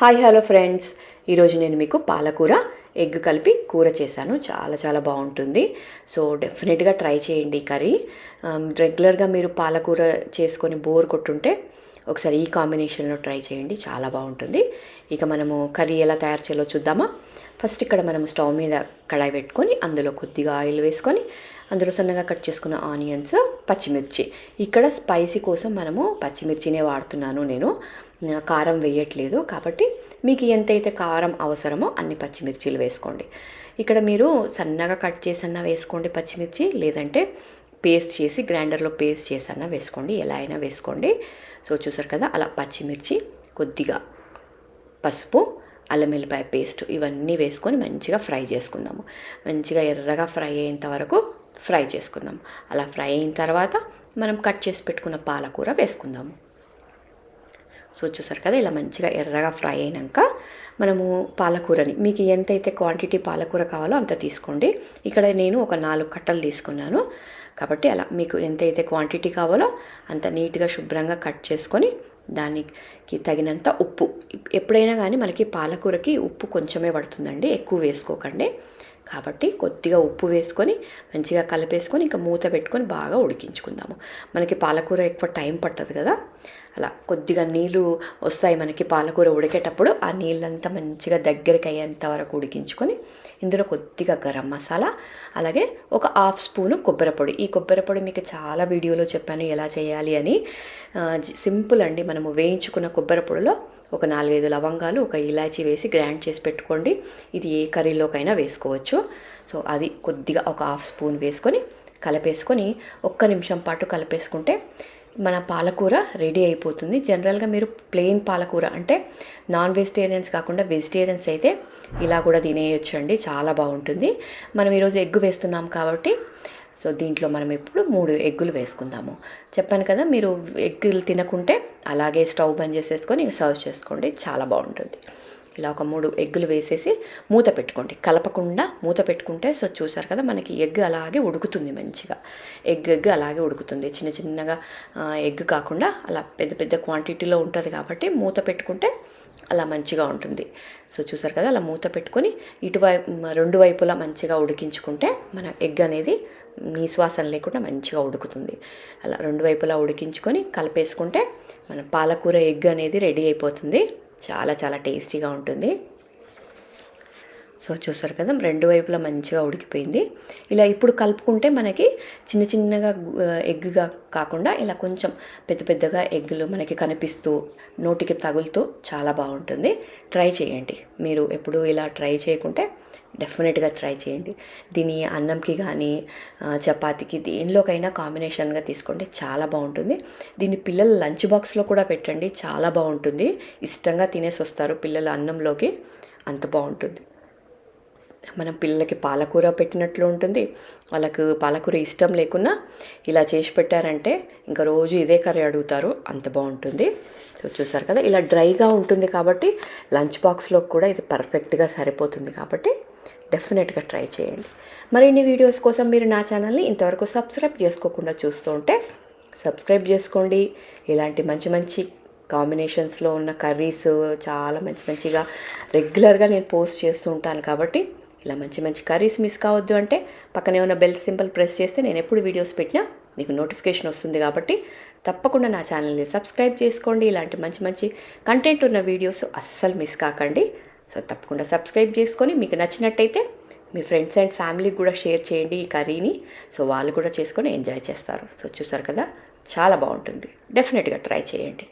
Hi hello friends. ఈరోజు నేను మీకు పాలకూర ఎగ్ కలిపి కూర చేశాను. చాలా చాలా బాగుంటుంది. సో డెఫినెట్గా ట్రై చేయండి ఈ కర్రీ. రెగ్యులర్గా మీరు పాలకూర చేసుకొని బోర్ కొట్టుంటే ఒకసారి ఈ కాంబినేషన్లో ట్రై చేయండి. చాలా బాగుంటుంది. ఇక మనము కర్రీ ఎలా తయారు చేయాలో చూద్దామా? ఫస్ట్ ఇక్కడ మనము స్టవ్ మీద కడాయి పెట్టుకొని అందులో కొద్దిగా ఆయిల్ వేసుకొని అందులో సన్నగా కట్ చేసుకున్న ఆనియన్స్ పచ్చిమిర్చి. ఇక్కడ స్పైసీ కోసం మనము పచ్చిమిర్చినే వాడుతున్నాను నేను. కారం వేయట్లేదు. కాబట్టి మీకు ఎంతైతే కారం అవసరమో అన్ని పచ్చిమిర్చీలు వేసుకోండి. ఇక్కడ మీరు సన్నగా కట్ చేసన్నా వేసుకోండి పచ్చిమిర్చి లేదంటే పేస్ట్ చేసి గ్రైండర్లో పేస్ట్ చేసన్నా వేసుకోండి. ఎలా అయినా వేసుకోండి. సో చూసారు కదా అలా పచ్చిమిర్చి కొద్దిగా పసుపు అల్లం వెల్లిపాయ పేస్ట్ ఇవన్నీ వేసుకొని మంచిగా ఫ్రై చేసుకుందాము. మంచిగా ఎర్రగా ఫ్రై అయ్యేంత వరకు ఫ్రై చేసుకుందాం అలా ఫ్రై అయిన తర్వాత మనం కట్ చేసి పెట్టుకున్న పాలకూర వేసుకుందాము. సో చూసారు కదా ఇలా మంచిగా ఎర్రగా ఫ్రై అయినాక మనము పాలకూరని మీకు ఎంతైతే క్వాంటిటీ పాలకూర కావాలో అంత తీసుకోండి. ఇక్కడ నేను ఒక నాలుగు కట్టలు తీసుకున్నాను. కాబట్టి అలా మీకు ఎంతైతే క్వాంటిటీ కావాలో అంత నీట్గా శుభ్రంగా కట్ చేసుకొని దానికి తగినంత ఉప్పు. ఎప్పుడైనా కానీ మనకి పాలకూరకి ఉప్పు కొంచెమే పడుతుందండి ఎక్కువ వేసుకోకండి. కాబట్టి కొద్దిగా ఉప్పు వేసుకొని మంచిగా కలిపేసుకొని ఇంకా మూత పెట్టుకొని బాగా ఉడికించుకుందాము. మనకి పాలకూర ఎక్కువ టైం పట్టదు కదా. అలా కొద్దిగా నీళ్ళు వస్తాయి మనకి పాలకూర ఉడికేటప్పుడు ఆ నీళ్ళంతా మంచిగా దగ్గరికి అయ్యేంత వరకు ఉడికించుకొని ఇందులో కొద్దిగా గరం మసాలా అలాగే ఒక హాఫ్ స్పూను కొబ్బరి పొడి. ఈ కొబ్బరి పొడి మీకు చాలా వీడియోలో చెప్పాను ఎలా చేయాలి అని. సింపుల్ అండి. మనము వేయించుకున్న కొబ్బరి పొడిలో ఒక నాలుగైదు లవంగాలు ఒక ఇలాచి వేసి గ్రైండ్ చేసి పెట్టుకోండి. ఇది ఏ కర్రీలోకైనా వేసుకోవచ్చు. సో అది కొద్దిగా ఒక హాఫ్ స్పూన్ వేసుకొని కలిపేసుకొని ఒక్క నిమిషం పాటు కలిపేసుకుంటే మన పాలకూర రెడీ అయిపోతుంది. జనరల్గా మీరు ప్లెయిన్ పాలకూర అంటే నాన్ వెజిటేరియన్స్ కాకుండా వెజిటేరియన్స్ అయితే ఇలా కూడా తినేయొచ్చండి. చాలా బాగుంటుంది. మనం ఈరోజు ఎగ్ వేస్తున్నాం కాబట్టి సో దీంట్లో మనం ఇప్పుడు మూడు ఎగ్గులు వేసుకుందాము. చెప్పాను కదా మీరు ఎగ్గులు తినకుంటే అలాగే స్టవ్ బంద్ చేసేసుకొని ఇంకా సర్వ్ చేసుకోండి. చాలా బాగుంటుంది. ఇలా ఒక మూడు ఎగ్గులు వేసేసి మూత పెట్టుకోండి. కలపకుండా మూత పెట్టుకుంటే సో చూసారు కదా మనకి ఎగ్ అలాగే ఉడుకుతుంది మంచిగా. ఎగ్ ఎగ్ అలాగే ఉడుకుతుంది. చిన్న చిన్నగా ఎగ్ కాకుండా అలా పెద్ద పెద్ద క్వాంటిటీలో ఉంటుంది కాబట్టి మూత పెట్టుకుంటే అలా మంచిగా ఉంటుంది. సో చూసారు కదా అలా మూత పెట్టుకొని ఇటువైపు రెండు వైపులా మంచిగా ఉడికించుకుంటే మన ఎగ్ అనేది నీశ్వాసన లేకుండా మంచిగా ఉడుకుతుంది. అలా రెండు వైపులా ఉడికించుకొని కలిపేసుకుంటే మన పాలకూర ఎగ్ అనేది రెడీ అయిపోతుంది. చాలా చాలా టేస్టీగా ఉంటుంది. సో చూసారు కదా రెండు వైపులా మంచిగా ఉడికిపోయింది. ఇలా ఇప్పుడు కలుపుకుంటే మనకి చిన్న చిన్నగా ఎగ్గుగా ఎగ్గా కాకుండా ఇలా కొంచెం పెద్ద పెద్దగా ఎగ్గులు మనకి కనిపిస్తూ నోటికి తగులుతూ చాలా బాగుంటుంది. ట్రై చేయండి. మీరు ఎప్పుడు ఇలా ట్రై చేయకుంటే డెఫినెట్గా ట్రై చేయండి. దీని అన్నంకి కానీ చపాతీకి దేనిలోకైనా కాంబినేషన్గా తీసుకోండి. చాలా బాగుంటుంది. దీన్ని పిల్లల లంచ్ బాక్స్లో కూడా పెట్టండి. చాలా బాగుంటుంది. ఇష్టంగా తినేసి వస్తారు పిల్లల అన్నంలోకి. అంత బాగుంటుంది. మనం పిల్లలకి పాలకూర పెట్టినట్లు ఉంటుంది. వాళ్ళకు పాలకూర ఇష్టం లేకున్నా ఇలా చేసి పెట్టారంటే ఇంకా రోజు ఇదే కర్రీ అడుగుతారు. అంత బాగుంటుంది. సో చూసారు కదా ఇలా డ్రైగా ఉంటుంది కాబట్టి లంచ్ బాక్స్లో కూడా ఇది పర్ఫెక్ట్గా సరిపోతుంది కాబట్టి డెఫినెట్గా ట్రై చేయండి. మరిన్ని వీడియోస్ కోసం మీరు నా ఛానల్ని ఇంతవరకు సబ్స్క్రైబ్ చేసుకోకుండా చూస్తూ ఉంటే సబ్స్క్రైబ్ చేసుకోండి. ఇలాంటి మంచి మంచి కాంబినేషన్స్లో ఉన్న కర్రీస్ చాలా మంచి మంచిగా రెగ్యులర్గా నేను పోస్ట్ చేస్తూ ఉంటాను కాబట్టి ఇలా మంచి మంచి కర్రీస్ మిస్ కావద్దు అంటే పక్కనే ఉన్న బెల్ సింపుల్ ప్రెస్ చేస్తే నేను ఎప్పుడు వీడియోస్ పెట్టినా మీకు నోటిఫికేషన్ వస్తుంది కాబట్టి తప్పకుండా నా ఛానల్ని సబ్స్క్రైబ్ చేసుకోండి. ఇలాంటి మంచి మంచి కంటెంట్ ఉన్న వీడియోస్ అస్సలు మిస్ కాకండి. సో తప్పకుండా సబ్స్క్రైబ్ చేసుకొని మీకు నచ్చినట్టయితే మీ ఫ్రెండ్స్ అండ్ ఫ్యామిలీకి కూడా షేర్ చేయండి ఈ కర్రీని. సో వాళ్ళు కూడా చేసుకొని ఎంజాయ్ చేస్తారు. సో చూసారు కదా చాలా బాగుంటుంది. డెఫినెట్గా ట్రై చేయండి.